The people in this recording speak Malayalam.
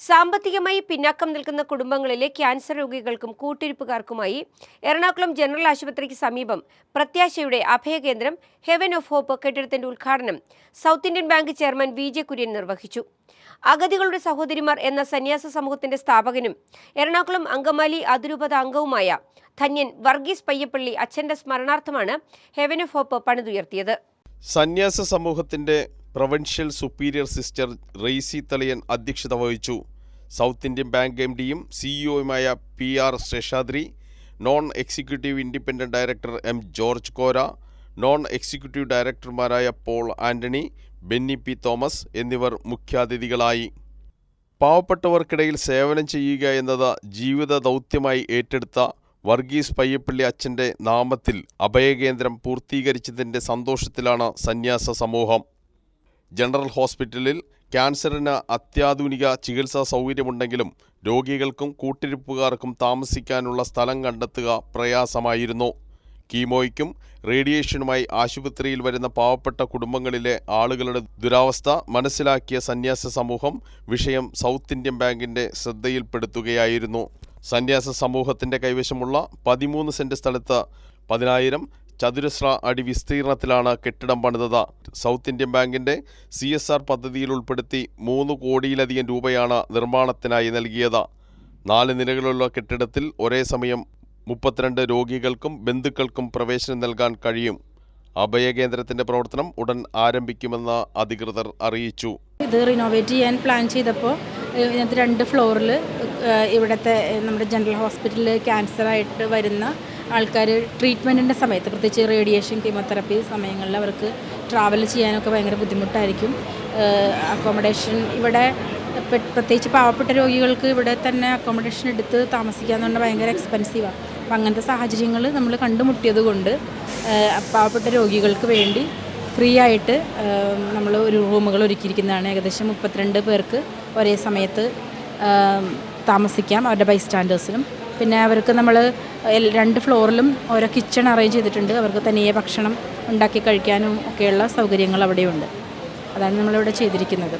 സാമ്പത്തികമായി പിന്നാക്കം നിൽക്കുന്ന കുടുംബങ്ങളിലെ ക്യാൻസർ രോഗികൾക്കും കൂട്ടിരിപ്പുകാർക്കുമായി എറണാകുളം ജനറൽ ആശുപത്രിക്ക് സമീപം പ്രത്യാശയുടെ അഭയകേന്ദ്രം ഹെവൻ ഓഫ് ഹോപ്പ് കെട്ടിടത്തിന്റെ ഉദ്ഘാടനം south Indian bank chairman V J Kurian നിർവഹിച്ചു. അഗതികളുടെ സഹോദരിമാർ എന്ന സന്യാസ സമൂഹത്തിന്റെ സ്ഥാപകനും എറണാകുളം അങ്കമാലി അതിരൂപത അംഗവുമായ ധന്യൻ വർഗീസ് പയ്യപ്പള്ളി അച്ഛന്റെ സ്മരണാർത്ഥമാണ് ഹെവൻ ഓഫ് ഹോപ്പ് പണിതുയർത്തിയത്. സന്യാസ സമൂഹത്തിന്റെ provincial superior sister Raisy Thaliyan അധ്യക്ഷത വഹിച്ചു. സൗത്ത് ഇന്ത്യൻ ബാങ്ക് എം ഡിയും സിഇഒയുമായ P R Seshadri non executive independent director M George Kora non executive ഡയറക്ടർമാരായ Paul Antony Benny P Thomas എന്നിവർ മുഖ്യാതിഥികളായി. പാവപ്പെട്ടവർക്കിടയിൽ സേവനം ചെയ്യുക എന്നത് ജീവിത ദൗത്യമായി ഏറ്റെടുത്ത വർഗീസ് പയ്യപ്പള്ളി അച്ഛന്റെ നാമത്തിൽ അഭയകേന്ദ്രം പൂർത്തീകരിച്ചതിന്റെ സന്തോഷത്തിലാണ് സന്യാസ സമൂഹം. ജനറൽ ഹോസ്പിറ്റലിൽ ക്യാൻസറിന് അത്യാധുനിക ചികിത്സാ സൗകര്യമുണ്ടെങ്കിലും രോഗികൾക്കും കൂട്ടിരിപ്പുകാർക്കും താമസിക്കാനുള്ള സ്ഥലം കണ്ടെത്തുക പ്രയാസമായിരുന്നു. കീമോയ്ക്കും റേഡിയേഷനുമായി ആശുപത്രിയിൽ വരുന്ന പാവപ്പെട്ട കുടുംബങ്ങളിലെ ആളുകളുടെ ദുരാവസ്ഥ മനസ്സിലാക്കിയ സന്യാസ സമൂഹം വിഷയം സൗത്ത് ഇന്ത്യൻ ബാങ്കിന്റെ ശ്രദ്ധയിൽപ്പെടുത്തുകയായിരുന്നു. സന്യാസ സമൂഹത്തിന്റെ കൈവശമുള്ള പതിമൂന്ന് സെന്റ് സ്ഥലത്ത് പതിനായിരം ചതുരശ്ര അടി വിസ്തീർണത്തിലാണ് കെട്ടിടം പണിതത്. സൗത്ത് ഇന്ത്യൻ ബാങ്കിന്റെ സി എസ് ആർ പദ്ധതിയിൽ ഉൾപ്പെടുത്തി മൂന്ന് കോടിയിലധികം രൂപയാണ് നിർമ്മാണത്തിനായി നൽകിയത്. നാല് നിലകളുള്ള കെട്ടിടത്തിൽ ഒരേ സമയം മുപ്പത്തിരണ്ട് രോഗികൾക്കും ബന്ധുക്കൾക്കും പ്രവേശനം നൽകാൻ കഴിയും. അഭയകേന്ദ്രത്തിന്റെ പ്രവർത്തനം ഉടൻ ആരംഭിക്കുമെന്ന് അധികൃതർ അറിയിച്ചു. ഇത് റിനോവേറ്റ് ചെയ്യാൻ പ്ലാൻ ചെയ്തപ്പോൾ രണ്ട് ഫ്ലോറിൽ ഇവിടുത്തെ നമ്മുടെ ജനറൽ ഹോസ്പിറ്റലിൽ ക്യാൻസറായിട്ട് വരുന്ന ആൾക്കാർ ട്രീറ്റ്മെന്റിന്റെ സമയത്ത് പ്രത്യേകിച്ച് റേഡിയേഷൻ കീമോതെറപ്പി സമയങ്ങളിൽ അവർക്ക് ട്രാവൽ ചെയ്യാനൊക്കെ ഭയങ്കര ബുദ്ധിമുട്ടായിരിക്കും. അക്കോമഡേഷൻ ഇവിടെ പ്രത്യേകിച്ച് പാവപ്പെട്ട രോഗികൾക്ക് ഇവിടെ തന്നെ അക്കോമഡേഷൻ എടുത്ത് താമസിക്കാന്നുണ്ട് ഭയങ്കര എക്സ്പെൻസീവാണ് അപ്പം അങ്ങനത്തെ സാഹചര്യങ്ങൾ നമ്മൾ കണ്ടുമുട്ടിയത് കൊണ്ട് പാവപ്പെട്ട രോഗികൾക്ക് വേണ്ടി ഫ്രീ ആയിട്ട് നമ്മൾ ഒരു റൂമുകൾ ഒരുക്കിയിരിക്കുന്നതാണ്. ഏകദേശം മുപ്പത്തിരണ്ട് പേർക്ക് ഒരേ സമയത്ത് താമസിക്കാം അവരുടെ ബൈസ്റ്റാൻഡേഴ്സിനും പിന്നെ അവർക്ക് നമ്മൾ രണ്ട് ഫ്ലോറിലും ഓരോ കിച്ചൺ അറേഞ്ച് ചെയ്തിട്ടുണ്ട്. അവർക്ക് തനിയെ ഭക്ഷണം ഉണ്ടാക്കി കഴിക്കാനും ഒക്കെയുള്ള സൗകര്യങ്ങൾ അവിടെയുണ്ട്. അതാണ് നമ്മളിവിടെ ചെയ്തിരിക്കുന്നത്.